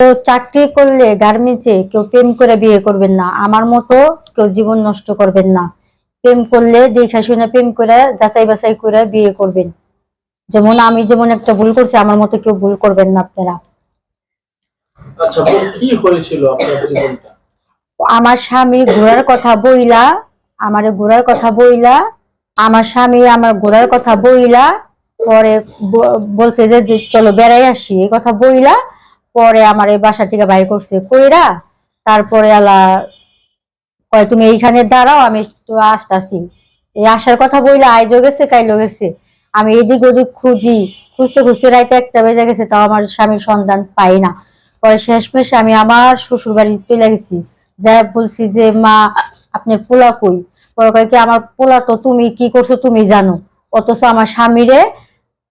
তো চাকরি করলে গার্মেন্টসে কেউ প্রেম করে বিয়ে করবেন না। আমার মতো কেউ জীবন নষ্ট করবেন না। প্রেম করলে দেখা শুনে প্রেম করে যাচাই বাছাই করে বিয়ে করবেন। যেমন আমি যেমন একটা ভুল করছি আমার মতো কেউ ভুল করবেন না আপনারা। আচ্ছা কি হয়েছিল আপনার জীবনটা? আমার স্বামী ঘোরার কথা বইলা আমার ঘোরার কথা বইলা আমার স্বামী আমার ঘোরার কথা বইলা পরে বলছে যে যে চলো বেড়াই আসি এই কথা বইলা পরে আমার এই বাসা থেকে বাইর করছে, কইরা তারপরে আলা কয়, তুমি এইখানে দাঁড়াও, আমি একটু আসতাছি। এই আসার কথা বইলে আইজও গেছে কাইলো গেছে। আমি এদিক ওদিক খুঁজি, খুঁজতে খুঁজতে রাইতে একটা বেজে গেছে, তাও আমার স্বামীর সন্ধান পাই না। পরে শেষমেশ আমি আমার শ্বশুর বাড়ি চলে গেছি। যাই বলছি যে, মা আপনার পোলা কই? পরে কয় কি, আমার পোলা তো তুমি, কি করছ তুমি জানো। অথচ আমার স্বামীরে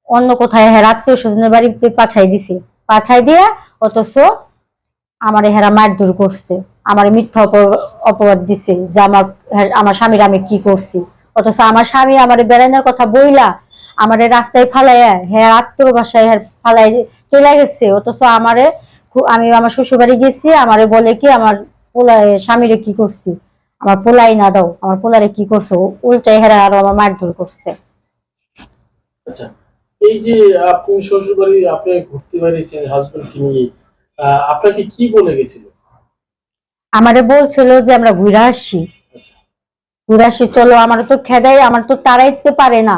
অন্য কোথায় হ্যাঁ আত্মীয় স্বজনের বাড়িতে পাঠাই দিছি। পাঠাই দিয়ে অথচ আমার হেরা মারধর করছে। আমার মিথ্যা অপ- অপবাদ দিছে যে আমার আমার স্বামীর আমি কি করছি। অথচ আমার স্বামী আমার বেড়ানোর কথা বইলা আমারে রাস্তায় ফালাইয়া হ্যাঁ আত্মীয় বাসায় হ্যাঁ ফালাই চলে গেছে। অথচ আমারে আমি আমার শ্বশুর বাড়ি গেছি, আমারে বলে কি আমার পোলা স্বামীরে কি করছি? আমার পোলাই না দাও, আমার পোলারে কি করছ? উল্টাই হেরা আরও আমার মারধর করছে। আচ্ছা। এই যে আপনি শ্বশুর বাড়ি আপনি ঘুরতে বেরিয়েছেন হাজবেন্ডকে নিয়ে আপনাকে কি বলে গেছিল? আমারে বলছিল যে আমরা ঘুরে আসি। আচ্ছা। ঘুরে আসি চলো আমার তো খেদাই আমার তো তাড়াইতে পারে না।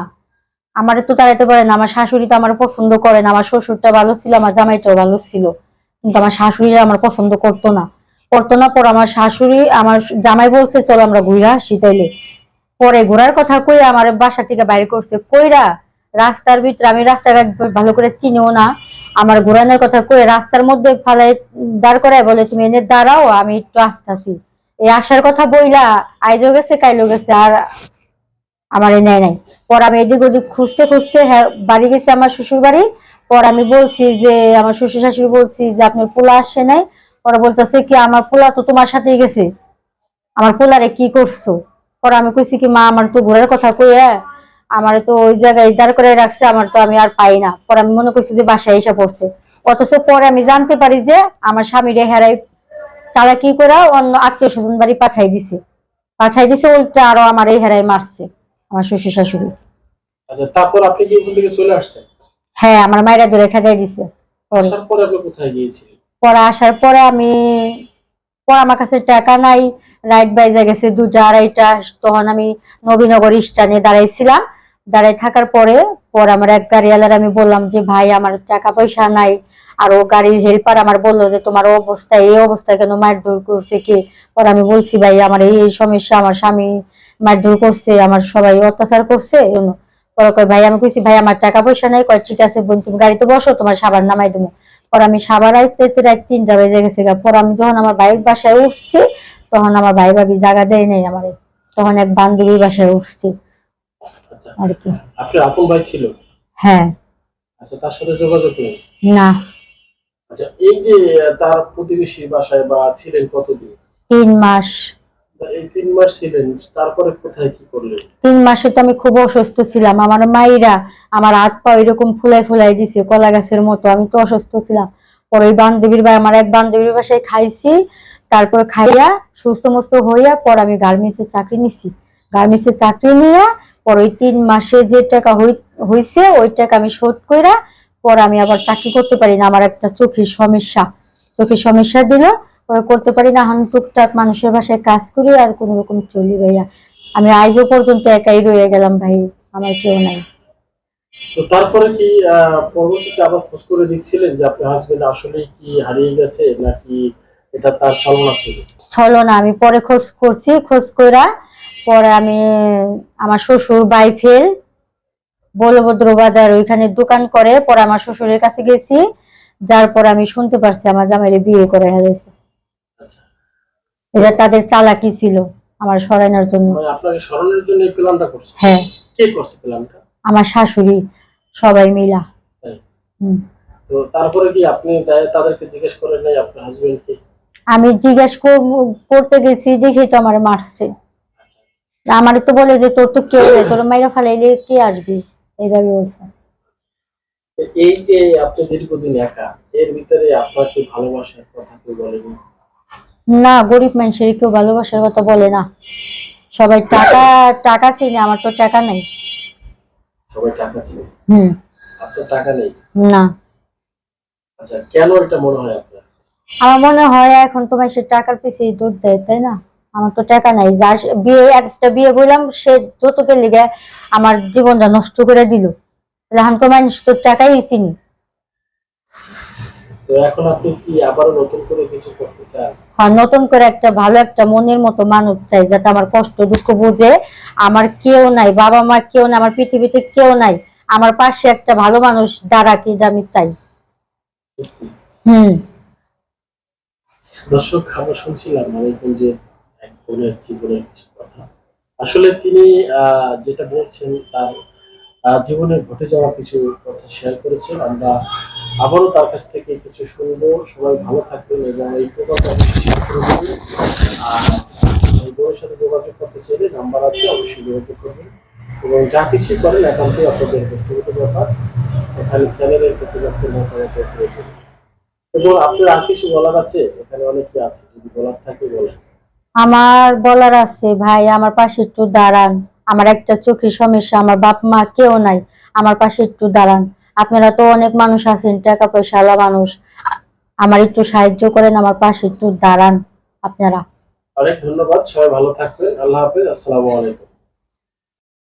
আমার তো তাড়াইতে পারে না আমার শাশুড়ি তো আমার পছন্দ করে না আমার শ্বশুরটা ভালো ছিল আমার জামাইটাও ভালো ছিল। কিন্তু আমার শাশুড়ি আমার পছন্দ করতো না। করতো না পর আমার শাশুড়ি আমার জামাই বলছে চলো আমরা ঘুরে আসি তাইলে। পরে ঘোরার কথা কই আমার বাসা থেকে বাইরে করছে। কইরা রাস্তার ভিতরে, আমি রাস্তাঘাট ভালো করে চিনিও না। আমার ঘোরানোর কথা কই রাস্তার মধ্যে ফালাই দাঁড় করায় বলে, তুমি এনে দাঁড়াও, আমি একটু আসতাছি। এই আসার কথা বইলা, আইজও গেছে কাইলো গেছে, আর আমার এই নেয় নাই। পর আমি এদিক ওদিক খুঁজতে খুঁজতে হ্যাঁ বাড়ি গেছে আমার শ্বশুর বাড়ি। পর আমি বলছি যে, আমার শ্বশুর শাশুড়ি বলছি যে, আপনার পোলা আসে নাই? পরে বলতেছে কি, আমার পোলা তো তোমার সাথেই গেছে। আমার পোলারে কি করছ? পরে আমি কইছি কি, মা, আমার তো ঘোরার কথা কই আমার তো ওই জায়গায় দাঁড় করে রাখছে আমার তো আমি আর পাই না। পরে আমি মনে করছি যে বাসায় এসে পড়ছে। অথচ পরে আমি জানতে পারি যে আমার স্বামীরে হেরাই কি করে অন্য আত্মীয় স্বজন বাড়ি পাঠাই দিছে। পাঠাই দিছে উল্টা আরও আমার এই হেরাই মারছে আমার শ্বশুর শাশুড়ি। আচ্ছা তারপর আপনি কি ওখান থেকে চলে আসছেন? হ্যাঁ আমার মায়েরা ধরে খেদাই দিছে। আসার পরে আপনি কোথায় গিয়েছিলেন? পরে আসার পরে আমি পরে আমার কাছে টাকা নাই রাইট বাইজা গেছে দুটা আড়াইটা তখন আমি নবীনগর স্টানে দাঁড়াইছিলাম। দাঁড়াই থাকার পরে, পর আমার এক গাড়িওয়ালার আমি বললাম যে, ভাই, আমার টাকা পয়সা নাই। আর ও গাড়ির হেল্পার আমার বলল যে, তোমার অবস্থা, এই অবস্থায় কেন মারধর করছে কি? পরে আমি বলছি, ভাই, আমার এই সমস্যা, আমার স্বামী মারধর করছে, আমার সবাই অত্যাচার করছে। পরে কয়, ভাই, আমি কইছি, ভাই, আমার টাকা পয়সা নাই। কয়, ঠিক আছে বোন, তুমি গাড়িতে বসো, তোমার সাবান নামাই দেবো। পর আমি সাবার আইতে রাত তিনটা বেজে গেছে। পরে আমি যখন আমার ভাইয়ের বাসায় উঠছি, তখন আমার ভাই ভাবি জায়গা দেয় নাই আমার। তখন এক বান্ধবীর বাসায় উঠছি। আর কি। আপনার আপন ভাই ছিল? হ্যাঁ। আচ্ছা তার সাথে যোগাযোগ না। আচ্ছা এই যে তার প্রতিবেশী বাসায় বা ছিলেন কতদিন? তিন মাস। এই তিন মাস ছিলেন তারপরে কোথায় কি করলেন? তিন মাসে তো আমি খুব অসুস্থ ছিলাম। আমার মাইরা আমার হাত পা এরকম ফুলাই ফুলাই দিছে কলা গাছের মতো। আমি তো অসুস্থ ছিলাম। পরে ওই বান্ধবীর বা আমার এক বান্ধবীর বাসায় খাইছি। তারপর খাইয়া সুস্থ মস্ত হইয়া পর আমি গার্মেন্টসের চাকরি নিছি। গার্মেন্টসের চাকরি নিয়ে পর ওই তিন মাসে যে টাকা হইছে ওই টাকা আমি শোধ কইরা পর আমি আবার চাকরি করতে পারি না। আমার একটা চোখের সমস্যা। চোখের সমস্যা দিল পরে করতে পারি না। আমি টুকটাক মানুষের বাসায় কাজ করি আর কোনো রকম চলি ভাইয়া। আমি আজও পর্যন্ত একাই রয়ে গেলাম ভাই আমার কেউ নাই। তো তারপরে কি পরবর্তীতে আবার খোঁজ করে দেখছিলেন যে আপনার হাজবেন্ড আসলে কি হারিয়ে গেছে নাকি এটা তার ছলনা ছিল? ছলো না আমি পরে খোঁজ করছি। খোঁজ কইরা পরে আমি আমার শ্বশুর বাইফেল বলভদ্র বাজার ওইখানে দোকান করে পরে আমার শ্বশুরের কাছে গেছি যার পরে আমি শুনতে পারছি আমার জামাইরে বিয়ে করে হেলেছে আচ্ছা। এটা তাদের চালাকি ছিল আমার সরানোর জন্য। মানে আপনাকে স্মরণের জন্য এই প্ল্যানটা করছে? হ্যাঁ। কে করছে প্ল্যানটা? আমার শাশুড়ি সবাই মিলা। হুম। তো তারপরে কি আপনি তাদেরকে জিজ্ঞেস করেন নাই আপনার হাজবেন্ডকে আমি জিজ্ঞেস কর- করতে গেছি দেখি তো আমার মারছে। আমার তো বলে যে তোর তো কেউ নেই তোর মাইরা ফালাইলে কে আসবি? এইভাবে বলছে। এই যে আপনি দীর্ঘদিন একা এর ভিতরে আপনাকে ভালোবাসার কথা কেউ বলেনি না? গরিব মানুষের কেউ ভালোবাসার কথা বলে না। সবাই টাকা টাকা চিনে আমার তো টাকা নেই। সবাই টাকা ছিল হুম। আপনার টাকা নেই? না। আচ্ছা কেন এটা মনে হয় আপনার? আমার মনে হয় এখন তো মানুষের টাকার পিছিয়ে দুধ দেয় তাই না? আমার তো টাকা নাই যা বিয়ে একটা বিয়ে বললাম সে যতকে লিগে আমার জীবনটা নষ্ট করে দিল। তাহলে আমি তো মানুষ তো টাকাই চিনি। তো এখন আপনি কি আবারও নতুন করে কিছু করতে চান? আর নতুন করে একটা ভালো একটা মনের মতো মানুষ চাই যাতে আমার কষ্ট দুঃখ বুঝে আমার কেউ নাই বাবা মা কেউ নাই আমার পৃথিবীতে কেউ নাই আমার পাশে একটা ভালো মানুষ দাঁড়া কি আমি চাই। হুম। দর্শক আমরা শুনছিলাম এক বোনের জীবনের কিছু কথা। আসলে তিনি যেটা বলছেন, তার জীবনে ঘটে যাওয়া কিছু কথা শেয়ার করেছেন। আমরা আবারও তার কাছ থেকে কিছু শুনব। সবাই ভালো থাকবেন এবং এই প্রকল্প সাথে যোগাযোগ করতে চাইলে নাম্বার আছে, অবশ্যই যোগাযোগ করবেন। এবং যা কিছু করেন, একান্তই আপনাদের ব্যক্তিগত ব্যাপার। এখানে চ্যানেলের প্রতিপক্ষের প্রয়োজন এবং আপনার আর কিছু বলার আছে? এখানে অনেকে আছে, যদি বলার থাকে বলেন। আমার বলার আছে, ভাই, আমার পাশে একটু দাঁড়ান। আমার একটা চোখের সমস্যা, আমার বাপ মা কেউ নাই। আমার পাশে একটু দাঁড়ান। আপনারা তো অনেক মানুষ আছেন টাকা পয়সাওয়ালা মানুষ। আমার একটু সাহায্য করেন, আমার পাশে একটু দাঁড়ান আপনারা। অনেক ধন্যবাদ, সবাই ভালো থাকবেন। আল্লাহ হাফেজ, আসসালামু আলাইকুম।